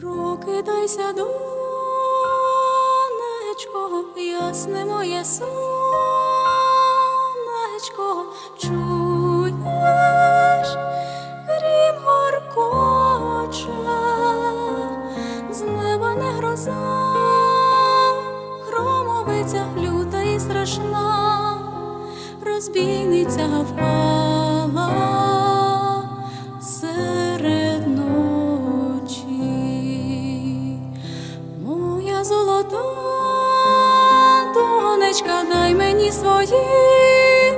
Прокидайся, донечко, ясне моє сонечко, чуєш, грім горкоче, з неба не гроза, громовиця люта і страшна, розбійниця впала золота донечка, дай мені свої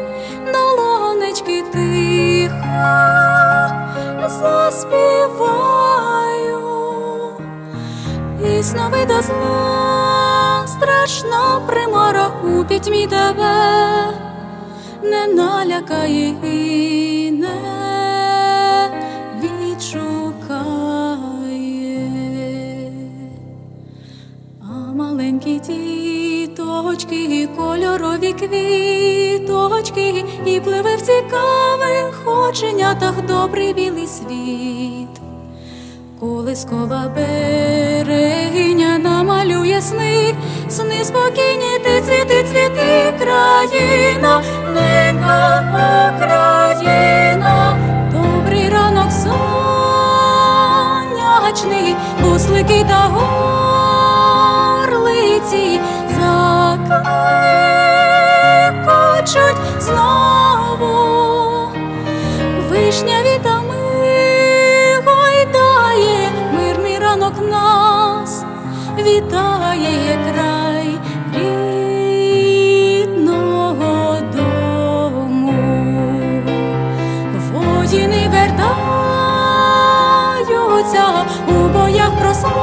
долонечки тихо заспіваю. І снови до зла страшна примара у пітьмі тебе не налякає і не діточки, і кольорові квіточки, і пливе в цікавих оченятах добрий білий світ. Колискова берегиня намалює сни, сни спокійні, ти цвіти, цвіти, країна, ненька Україна, добрий ранок сонячний, буслики та горлиці вишня вітами гойдає, мирний ранок нас вітає край рідного дому. водіни вертаються у боях прославлені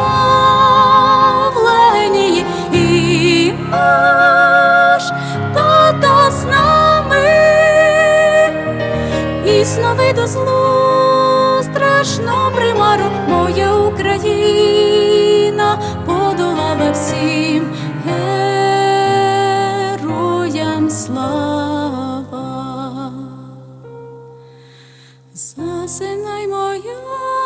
до злу страшно примару, моя Україна подолала всім героям слава. Засинай моя